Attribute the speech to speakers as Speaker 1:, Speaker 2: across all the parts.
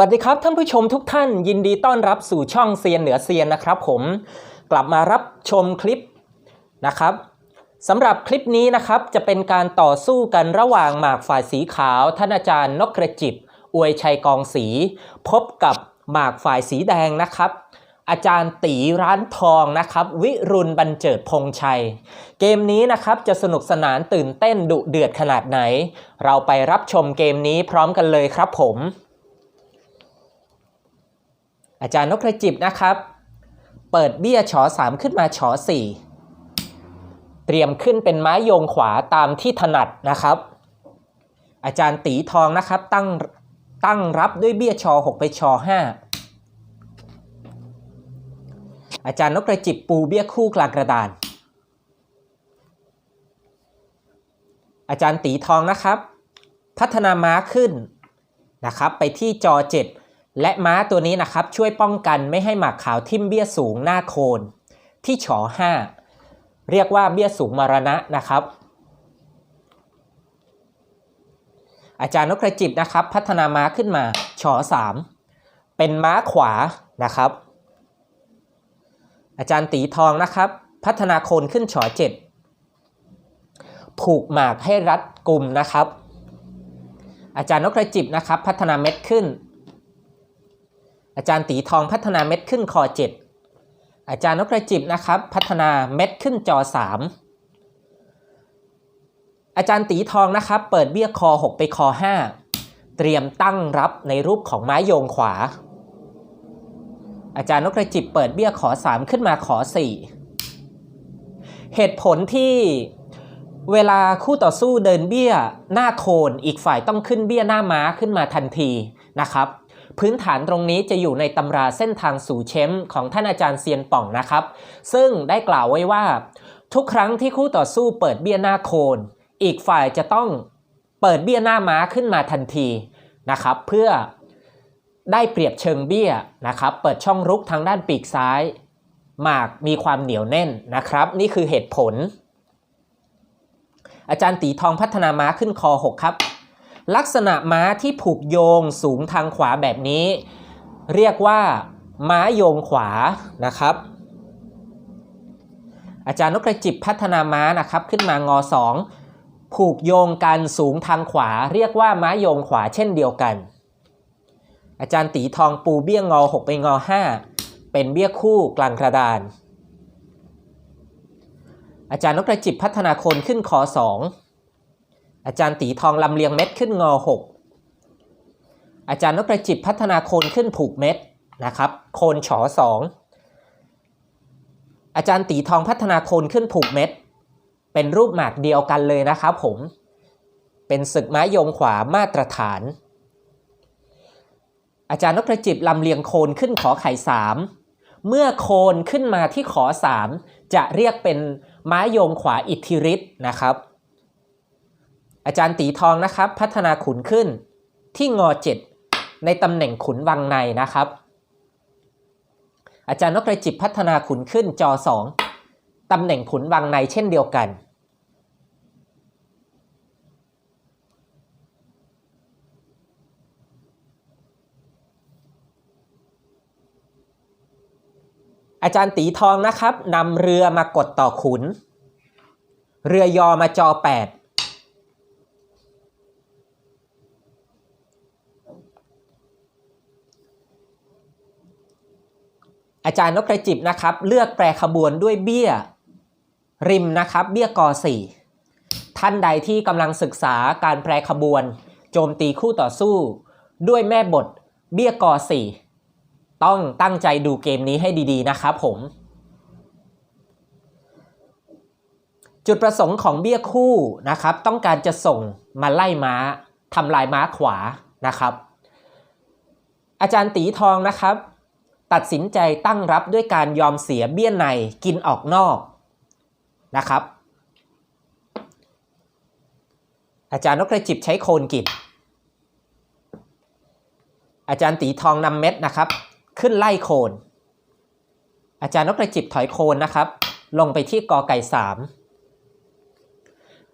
Speaker 1: วัสดีครับท่านผู้ชมทุกท่านยินดีต้อนรับสู่ช่องเซียนเหนือเซียนนะครับผมกลับมารับชมคลิปนะครับสำหรับคลิปนี้นะครับจะเป็นการต่อสู้กันระหว่างหมากฝ่ายสีขาวท่านอาจารย์นกกระจิบอวยชัยกองสี พบกับหมากฝ่ายสีแดงนะครับ อาจารย์ตีร้านทองนะครับ วิรุณบรรเจิดพงชัย เกมนี้นะครับจะสนุกสนานตื่นเต้นดุเดือดขนาดไหน เราไปรับชมเกมนี้พร้อมกันเลยครับผม อาจารย์นกกระจิบนะครับ เปิดเบี้ยฉอสามขึ้นมาฉอสี่เตรียมขึ้นเป็นไม้โยงขวาตามที่ถนัดนะครับ อาจารย์ตีทองนะครับตั้งตั้งรับด้วยเบี้ยชอหกไปชอห้าอาจารย์นกกระจิบปูเบี้ยคู่กลางกระดาน อาจารย์ตีทองนะครับ พัฒนาม้าขึ้นนะครับ ไปที่จอเจ็ด และม้าตัวนี้นะครับช่วยป้องกันไม่ให้หมากขาวทิ่มเบี้ยสูงหน้าโคน ที่ฉอ5เรียกว่าเบี้ยสูงมรณะนะครับ อาจารย์นกกระจิบนะครับ พัฒนาม้าขึ้นมาฉอ3เป็นม้าขวานะครับ อาจารย์ตีทองนะครับ พัฒนาโคนขึ้นฉอ7ผูกหมากให้รัดกลุ่มนะครับ อาจารย์นกกระจิบนะครับ พัฒนาเม็ดขึ้น อาจารย์ตีทองพัฒนาเม็ดขึ้นคอ 7 อาจารย์นกกระจิบนะครับ พัฒนาเม็ดขึ้นจอ 3 อาจารย์ตีทองนะครับ เปิดเบี้ยคอ 6 ไปคอ 5 เตรียมตั้งรับในรูปของไม้โยงขวา อาจารย์นกกระจิบเปิดเบี้ยขอ 3 ขึ้นมาขอ 4 เหตุผลที่เวลาคู่ต่อสู้เดินเบี้ยหน้าโคนอีกฝ่ายต้องขึ้นเบี้ยหน้าม้าขึ้นมาทันทีนะครับ พื้นฐานตรงนี้จะอยู่ในตำราเส้นทางสู่เชมป์ของท่านอาจารย์เซียนป่องนะครับ ซึ่งได้กล่าวไว้ว่า ทุกครั้งที่คู่ต่อสู้เปิดเบี้ยหน้าโคน อีกฝ่ายจะต้องเปิดเบี้ยหน้าม้าขึ้นมาทันทีนะครับ เพื่อได้เปรียบเชิงเบี้ยนะครับ เปิดช่องรุกทางด้านปีกซ้ายหมากมีความเหนียวแน่นนะครับ นี่คือเหตุผล อาจารย์ตีทองพัฒนาม้าขึ้นคอ 6 ครับ ลักษณะม้าที่ผูกโยงสูงทางขวาแบบนี้ เรียกว่า ม้าโยงขวานะครับ อาจารย์นกกระจิบพัฒนาม้านะครับ ขึ้นมางอ2ผูกโยงกันสูงทางขวา เรียกว่าม้าโยงขวาเช่นเดียวกัน อาจารย์ตีทองปูเบี้ยงอ6ไปงอ5เป็นเบี้ยคู่กลางกระดาน อาจารย์นกกระจิบพัฒนาโคนขึ้นคอ2 อาจารย์ตีทองลำเลียงเม็ดขึ้นงอ6อาจารย์นกกระจิบพัฒนาโคนขึ้นผูกเม็ดนะครับ โคนฉอ2องอาจารย์ตีทองพัฒนาโคนขึ้นผูกเม็ด เป็นรูปหมากเดียวกันเลยนะครับผม เป็นศึกไม้ยงขวามาตรฐาน อาจารย์นกกระจิบลำเลียงโคนขึ้นขอไข่3เมื่อโคนขึ้นมาที่ขอ3จะเรียกเป็นไม้ยงขวาอิทธิฤทธิ์นะครับ อาจารย์ตีทองนะครับ พัฒนาขุนขึ้นที่งอ7ในตำแหน่งขุนวังในนะครับ อาจารย์นกกระจิบพัฒนาขุนขึ้นจอ2ตำแหน่งขุนวังในเช่นเดียวกัน อาจารย์ตีทองนะครับนำเรือมากดต่อขุน เรือยอมาจอ8 อาจารย์นกกระจิบนะครับ เลือกแปรขบวนด้วยเบี้ยริมนะครับ เบี้ยกอ4ท่านใดที่กำลังศึกษาการแปรขบวน โจมตีคู่ต่อสู้ ด้วยแม่บทเบี้ยกอ4ต้องตั้งใจดูเกมนี้ให้ดีๆนะครับผม จุดประสงค์ของเบี้ยคู่นะครับ ต้องการจะส่งมาไล่ม้าทำลายม้าขวานะครับ อาจารย์ตีทองนะครับ ตัดสินใจตั้งรับด้วยการยอมเสียเบี้ยในกินออกนอกนะครับ อาจารย์นกกระจิบใช้โคนกินอาจารย์ตีทองนำเม็ดนะครับ ขึ้นไล่โคน อาจารย์นกกระจิบถอยโคนนะครับ ลงไปที่กอไก่สาม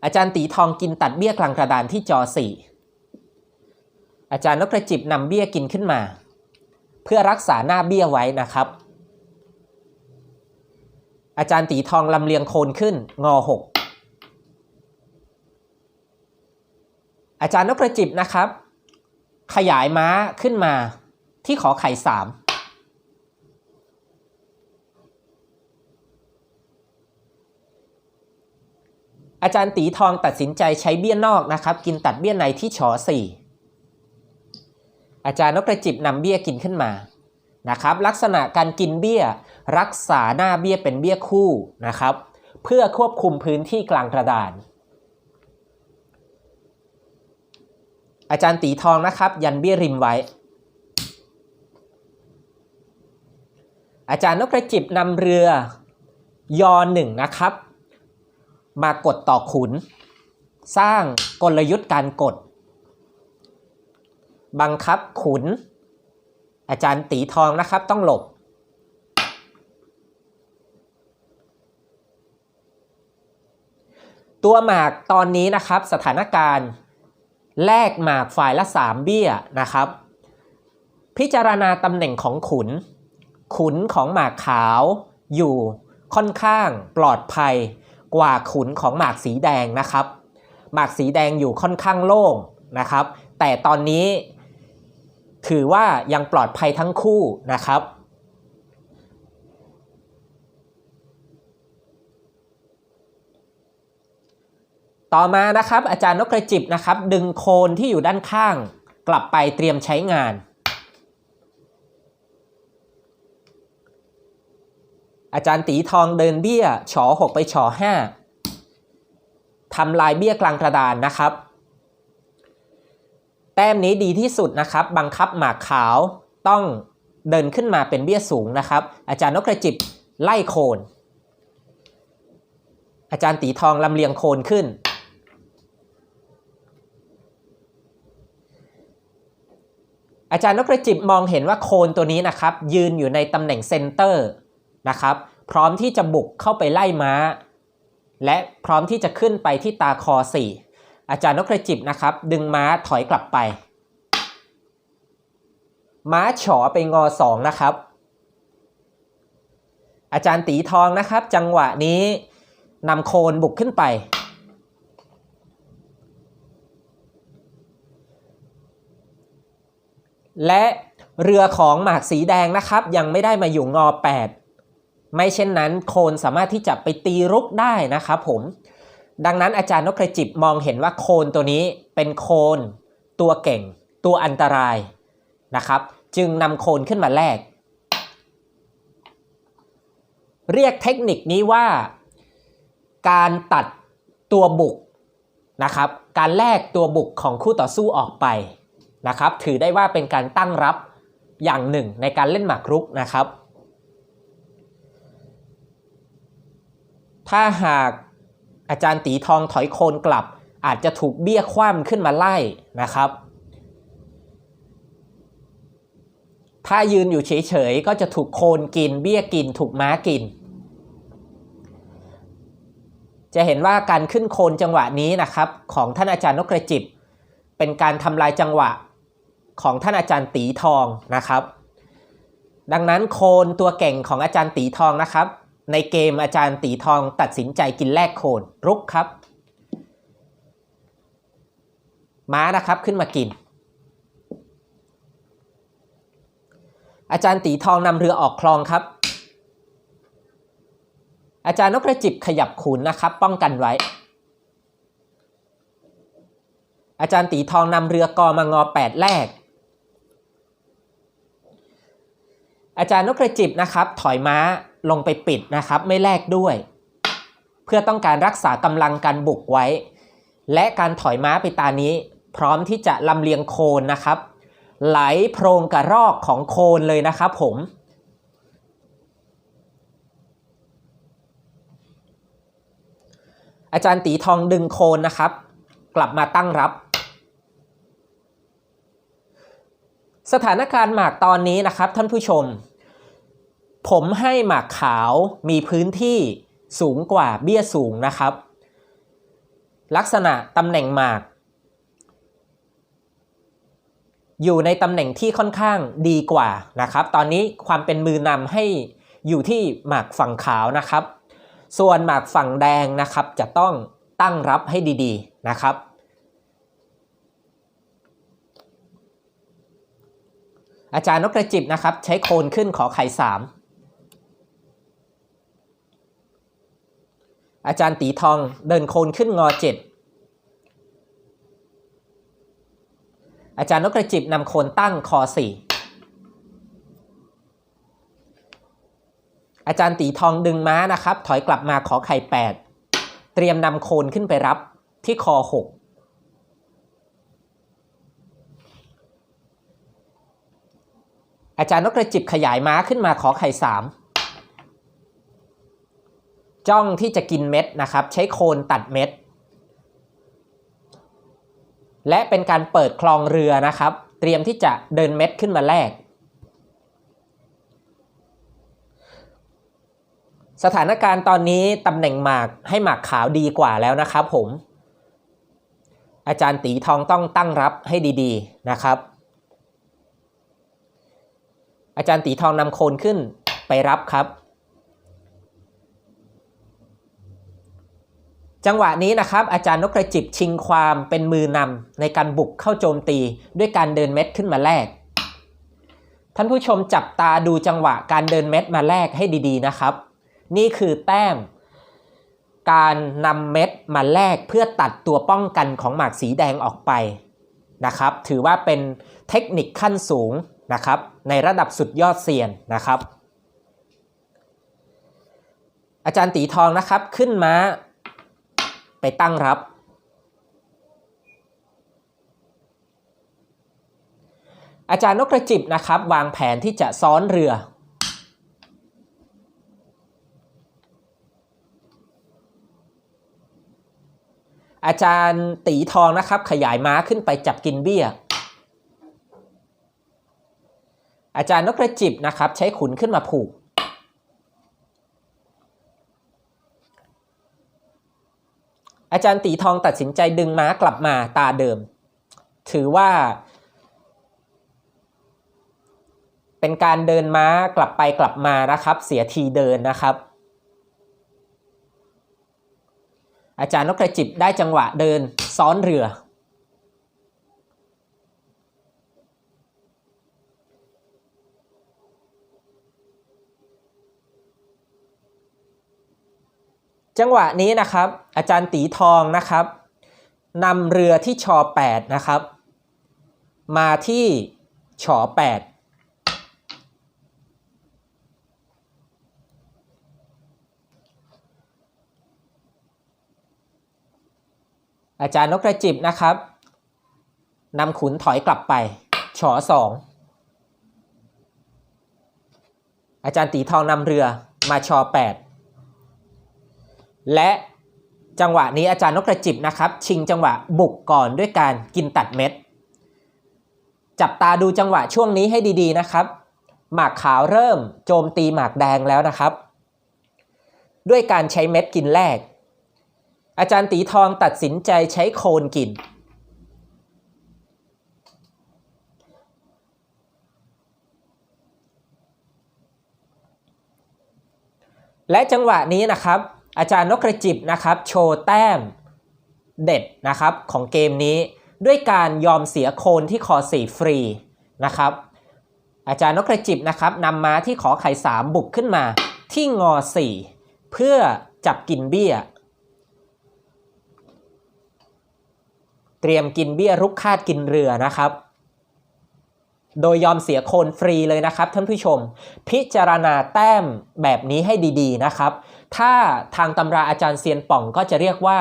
Speaker 1: อาจารย์ตีทองกินตัดเบี้ยกลางกระดานที่จอสี่อาจารย์นกกระจิบนำเบี้ยกินขึ้นมา เพื่อรักษาหน้าเบี้ยไว้นะครับ อาจารย์ตีทองลำเลียงโคนขึ้นงอหกอาจารย์นกกระจิบนะครับ ขยายม้าขึ้นมาที่ขอไข่สามอาจารย์ตีทองตัดสินใจใช้เบี้ยนอกนะครับ กินตัดเบี้ยในที่ชอสี่ อาจารย์นกกระจิบนำเบี้ยกินขึ้นมานะครับ ลักษณะการกินเบี้ยรักษาหน้าเบี้ยเป็นเบี้ยคู่นะครับ เพื่อควบคุมพื้นที่กลางกระดาน อาจารย์ตีทองนะครับ ยันเบี้ยริมไว้ อาจารย์นกกระจิบนำเรือยอหนึ่งนะครับ มากดต่อขุน สร้างกลยุทธ์การกด บังคับขุน อาจารย์ตีทองนะครับ ต้องหลบ ตัวหมากตอนนี้นะครับสถานการณ์ แลกหมากฝ่ายละ 3 เบี้ยนะครับ พิจารณาตำแหน่งของขุน ขุนของหมากขาวอยู่ค่อนข้างปลอดภัยกว่าขุนของหมากสีแดงนะครับ หมากสีแดงอยู่ค่อนข้างโล่งนะครับ แต่ตอนนี้ ถือว่ายังปลอดภัยทั้งคู่นะครับ ต่อมานะครับอาจารย์นกกระจิบนะครับ ดึงโคนที่อยู่ด้านข้างกลับไปเตรียมใช้งานอาจารย์ตีทองเดินเบี้ยฉอ6ไปฉอ5ทำลายเบี้ยกลางกระดานนะครับ แต้มนี้ดีที่สุดนะครับ บังคับหมากขาวต้องเดินขึ้นมาเป็นเบี้ยสูงนะครับ อาจารย์นกกระจิบไล่โคน อาจารย์ตีทองลำเลียงโคนขึ้น อาจารย์นกกระจิบมองเห็นว่าโคนตัวนี้นะครับ ยืนอยู่ในตำแหน่งเซนเตอร์นะครับ พร้อมที่จะบุกเข้าไปไล่ม้า และพร้อมที่จะขึ้นไปที่ตาคอ4 อาจารย์นกกระจิบนะครับ ดึงม้าถอยกลับไป ม้าฉอไปงอ2นะครับ อาจารย์ตีทองนะครับ จังหวะนี้นำโคนบุกขึ้นไป และเรือของหมากสีแดงนะครับ ยังไม่ได้มาอยู่งอ 8 ไม่เช่นนั้นโคนสามารถที่จะไปตีรุกได้นะครับผม ดังนั้นอาจารย์นกกระจิบมองเห็นว่าโคนตัวนี้เป็นโคนตัวเก่ง ตัวอันตรายนะครับ จึงนำโคนขึ้นมาแลกเรียกเทคนิคนี้ว่า การตัดตัวบุกนะครับ การแลกตัวบุกของคู่ต่อสู้ออกไปนะครับ ถือได้ว่าเป็นการตั้งรับอย่างหนึ่งในการเล่นหมากรุกนะครับ ถ้าหาก อาจารย์ตีทองถอยโคนกลับ อาจจะถูกเบี้ยคว่ำขึ้นมาไล่นะครับ ถ้ายืนอยู่เฉยๆ ก็จะถูกโคนกิน เบี้ยกิน ถูกม้ากิน จะเห็นว่าการขึ้นโคนจังหวะนี้นะครับ ของท่านอาจารย์นกกระจิบ เป็นการทำลายจังหวะของท่านอาจารย์ตีทองนะครับ ดังนั้นโคนตัวเก่งของอาจารย์ตีทองนะครับ ในเกมอาจารย์ตีทองตัดสินใจกินแลกโคนรุกครับ ม้านะครับขึ้นมากิน อาจารย์ตีทองนำเรือออกคลองครับ อาจารย์นกกระจิบขยับขุนนะครับ ป้องกันไว้ อาจารย์ตีทองนำเรือกอมางอแปดแรก อาจารย์นกกระจิบนะครับ ถอยม้า ลงไปปิดนะครับ ไม่แลกด้วย เพื่อต้องการรักษากำลังการบุกไว้ และการถอยม้าไปตานี้ พร้อมที่จะลำเลียงโคนนะครับ ไหลโพรงกระรอกของโคนเลยนะครับผมอาจารย์ตีทองดึงโคนนะครับ กลับมาตั้งรับ สถานการณ์หมากตอนนี้นะครับท่านผู้ชม ผมให้หมากขาวมีพื้นที่สูงกว่าเบี้ยสูงนะครับ ลักษณะตำแหน่งหมาก อยู่ในตำแหน่งที่ค่อนข้างดีกว่านะครับ ตอนนี้ความเป็นมือนำให้อยู่ที่หมากฝั่งขาวนะครับ ส่วนหมากฝั่งแดงนะครับ จะต้องตั้งรับให้ดีๆนะครับอาจารย์นกกระจิบนะครับ ใช้โคนขึ้นขอไข่สาม อาจารย์ตีทองเดินโคนขึ้นงอเจ็ดอาจารย์นกกระจิบนำโคนตั้งคอสี่อาจารย์ตีทองดึงม้านะครับ ถอยกลับมาขอไข่แปดเตรียมนำโคนขึ้นไปรับที่คอหกอาจารย์นกกระจิบขยายม้าขึ้นมาขอไข่สาม จ้องที่จะกินเม็ดนะครับ ใช้โคนตัดเม็ด และเป็นการเปิดคลองเรือนะครับ เตรียมที่จะเดินเม็ดขึ้นมาแลกสถานการณ์ตอนนี้ตำแหน่งหมากให้หมากขาวดีกว่าแล้วนะครับผม อาจารย์ตีทองต้องตั้งรับให้ดีๆนะครับ อาจารย์ตีทองนำโคนขึ้นไปรับครับ จังหวะนี้นะครับอาจารย์นกกระจิบชิงความเป็นมือนำในการบุกเข้าโจมตี ด้วยการเดินเม็ดขึ้นมาแลกท่านผู้ชมจับตาดูจังหวะการเดินเม็ดมาแลกให้ดีๆนะครับ นี่คือแต้ม การนำเม็ดมาแลกเพื่อตัดตัวป้องกันของหมากสีแดงออกไปนะครับ ถือว่าเป็นเทคนิคขั้นสูงนะครับ ในระดับสุดยอดเซียนนะครับ อาจารย์ตีทองนะครับขึ้นมา ไปตั้งรับ อาจารย์นกกระจิบนะครับ วางแผนที่จะซ้อนเรือ อาจารย์ตีทองนะครับ ขยายม้าขึ้นไปจับกินเบี้ย อาจารย์นกกระจิบนะครับ ใช้ขุนขึ้นมาผูก อาจารย์ตีทองตัดสินใจดึงม้ากลับมาตาเดิม ถือว่า เป็นการเดินม้ากลับไปกลับมานะครับ เสียทีเดินนะครับ อาจารย์นกกระจิบได้จังหวะเดินซ้อนเรือ จังหวะนี้นะครับ อาจารย์ตีทองนะครับนำเรือที่ชอ8นะครับ มาที่ชอ8อาจารย์นกกระจิบนะครับนำขุนถอยกลับไปชอสองอาจารย์ตีทองนำเรือมาชอ8 และจังหวะนี้อาจารย์นกกระจิบนะครับ ชิงจังหวะบุกก่อนด้วยการกินตัดเม็ด จับตาดูจังหวะช่วงนี้ให้ดีๆนะครับ หมากขาวเริ่มโจมตีหมากแดงแล้วนะครับ ด้วยการใช้เม็ดกินแรก อาจารย์ตีทองตัดสินใจใช้โคนกิน และจังหวะนี้นะครับ อาจารย์นกกระจิบนะครับโชว์แต้มเด็ดนะครับของเกมนี้ ด้วยการยอมเสียโคนที่คอ4ฟรีนะครับอาจารย์นกกระจิบนะครับนำม้าที่ขอไข่3บุกขึ้นมาที่งอ4เพื่อจับกินเบี้ย เตรียมกินเบี้ยรุกคาดกินเรือนะครับ โดยยอมเสียโคนฟรีเลยนะครับท่านผู้ชม พิจารณาแต้มแบบนี้ให้ดีๆนะครับ ถ้าทางตำราอาจารย์เซียนป่องก็จะเรียกว่า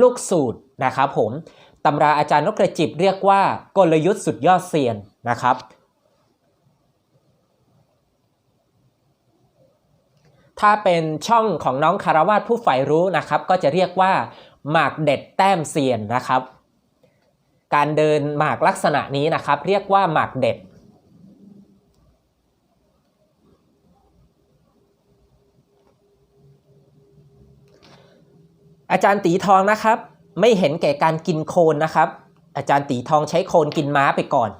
Speaker 1: ลูกสูตรนะครับผมตำราอาจารย์นกกระจิบเรียกว่ากลยุทธ์สุดยอดเซียนนะครับ ถ้าเป็นช่องของน้องคารวาสผู้ใฝ่รู้นะครับ ก็จะเรียกว่าหมากเด็ดแต้มเซียนนะครับ การเดินหมากลักษณะนี้นะครับ เรียกว่าหมากเด็ด อาจารย์ตีทองนะครับ ไม่เห็นแก่การกินโคนนะครับ อาจารย์ตีทองใช้โคนกินม้าไปก่อน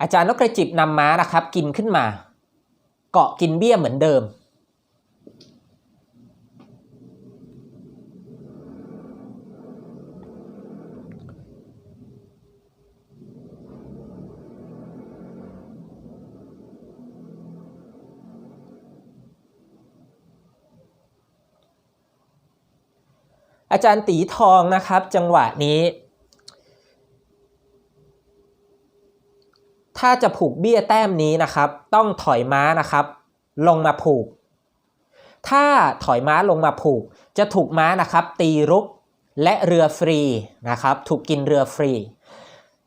Speaker 1: อาจารย์นกกระจิบนำม้านะครับ กินขึ้นมา เกาะกินเบี้ยเหมือนเดิม อาจารย์ตีทองนะครับ จังหวะนี้ ถ้าจะผูกเบี้ยแต้มนี้นะครับ ต้องถอยม้านะครับ ลงมาผูก ถ้าถอยม้าลงมาผูก จะถูกม้านะครับ ตีรุกและเรือฟรีนะครับ ถูกกินเรือฟรี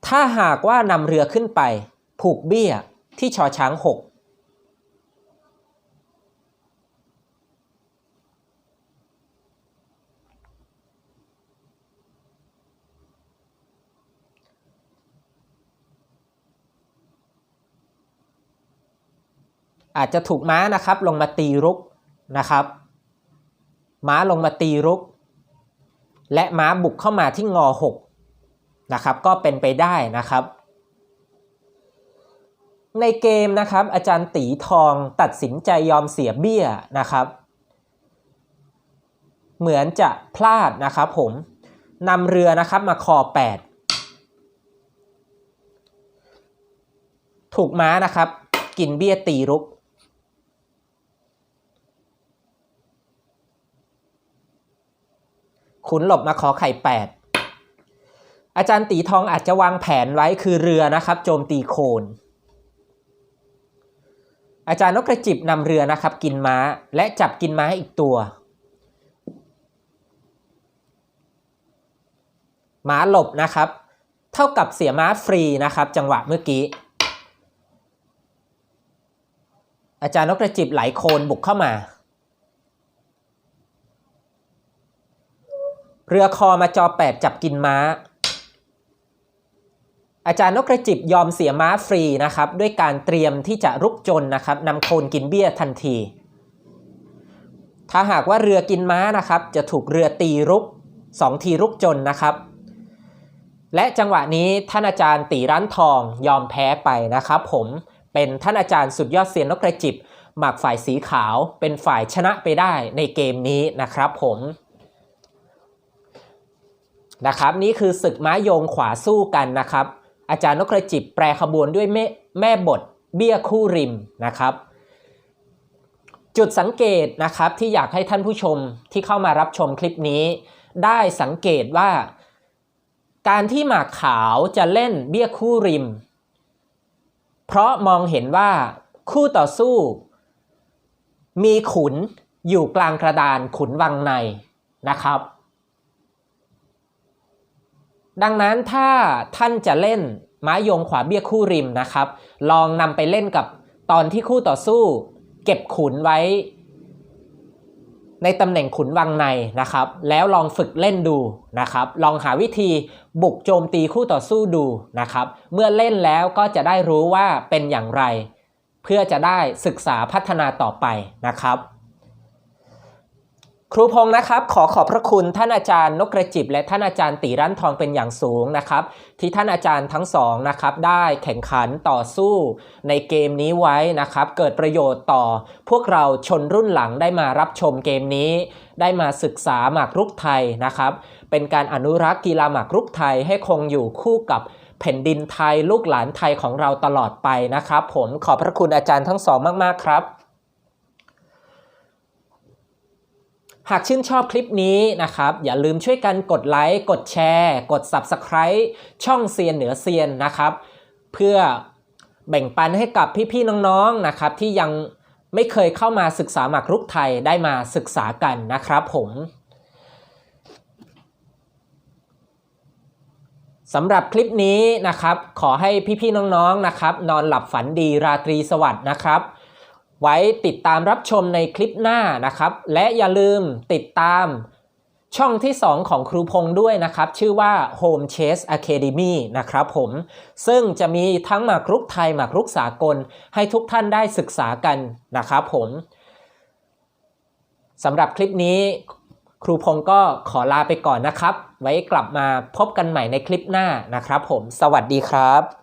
Speaker 1: ถ้าหากว่านำเรือขึ้นไป ผูกเบี้ยที่ชอช้างหก อาจจะถูกม้านะครับลงมาตีรุกนะครับ ม้าลงมาตีรุก และม้าบุกเข้ามาที่งอหกนะครับ ก็เป็นไปได้นะครับ ในเกมนะครับ อาจารย์ตีทองตัดสินใจยอมเสียเบี้ยนะครับ เหมือนจะพลาดนะครับผมนำเรือนะครับมาคอ8ถูกม้านะครับ กินเบี้ยตีรุก ขุนหลบมาขอไข่ 8 อาจารย์ตีทองอาจจะวางแผนไว้คือเรือนะครับ โจมตีโคน อาจารย์นกกระจิบนำเรือนะครับ กินม้าและจับกินม้าอีกตัวม้าหลบนะครับ เท่ากับเสียม้าฟรีนะครับ จังหวะเมื่อกี้ อาจารย์นกกระจิบไหลโคนบุกเข้ามา เรือคอมาจอ8จับกินม้า อาจารย์นกกระจิบยอมเสียม้าฟรีนะครับ ด้วยการเตรียมที่จะรุกจนนะครับนำโคนกินเบี้ยทันที ถ้าหากว่าเรือกินม้านะครับ จะถูกเรือตีรุก2ทีรุกจนนะครับ และจังหวะนี้ท่านอาจารย์ตีร้านทองยอมแพ้ไปนะครับผมเป็นท่านอาจารย์สุดยอดเซียนนกกระจิบหมากฝ่ายสีขาวเป็นฝ่ายชนะไปได้ในเกมนี้นะครับผม นะครับ นี่คือศึกม้าโยงขวาสู้กันนะครับ อาจารย์นกกระจิบแปรขบวนด้วยแม่แม่บทเบี้ยคู่ริมนะครับจุดสังเกตนะครับที่อยากให้ท่านผู้ชมที่เข้ามารับชมคลิปนี้ ได้สังเกตว่า การที่หมากขาวจะเล่นเบี้ยคู่ริม เพราะมองเห็นว่าคู่ต่อสู้ มีขุนอยู่กลางกระดานขุนวังในนะครับ ดังนั้นถ้าท่านจะเล่นม้ายงขวาเบี้ยคู่ริมนะครับ ลองนำไปเล่นกับตอนที่คู่ต่อสู้ เก็บขุนไว้ ในตำแหน่งขุนวังในนะครับ แล้วลองฝึกเล่นดูนะครับ ลองหาวิธีบุกโจมตีคู่ต่อสู้ดูนะครับ เมื่อเล่นแล้วก็จะได้รู้ว่าเป็นอย่างไร เพื่อจะได้ศึกษาพัฒนาต่อไปนะครับ ครูพงศ์นะครับขอขอบพระคุณท่านอาจารย์นกกระจิบ และท่านอาจารย์ตีร้านทองเป็นอย่างสูงนะครับที่ท่านอาจารย์ทั้งสองนะครับได้แข่งขันต่อสู้ในเกมนี้ไว้นะครับเกิดประโยชน์ต่อ พวกเราชนรุ่นหลังได้มารับชมเกมนี้ ได้มาศึกษาหมากรุกไทยนะครับเป็นการอนุรักษ์กีฬาหมากรุกไทยให้คงอยู่คู่กับแผ่นดินไทยลูกหลานไทยของเราตลอดไปนะครับ ผมขอบพระคุณอาจารย์ทั้งสองมากๆครับ หากชื่นชอบคลิปนี้นะครับ อย่าลืมช่วยกันกดไลค์ กดแชร์ กด Subscribe ช่องเซียนเหนือเซียนนะครับ เพื่อแบ่งปันให้กับพี่ๆน้องๆนะครับ ที่ยังไม่เคยเข้ามาศึกษาหมากรุกไทยได้มาศึกษากันนะครับผมสำหรับคลิปนี้นะครับ ขอให้พี่ๆน้องๆนะครับ นอนหลับฝันดีราตรีสวัสดิ์นะครับ ไว้ติดตามรับชมในคลิปหน้านะครับ และอย่าลืมติดตามช่องที่ 2 ของครูพงษ์ด้วยนะครับ ชื่อว่า Home Chase Academy นะครับผม ซึ่งจะมีทั้งหมากรุกไทยหมากรุกสากล ให้ทุกท่านได้ศึกษากันนะครับผมสำหรับคลิปนี้ ครูพงษ์ก็ขอลาไปก่อนนะครับ ไว้กลับมาพบกันใหม่ในคลิปหน้านะครับผม สวัสดีครับ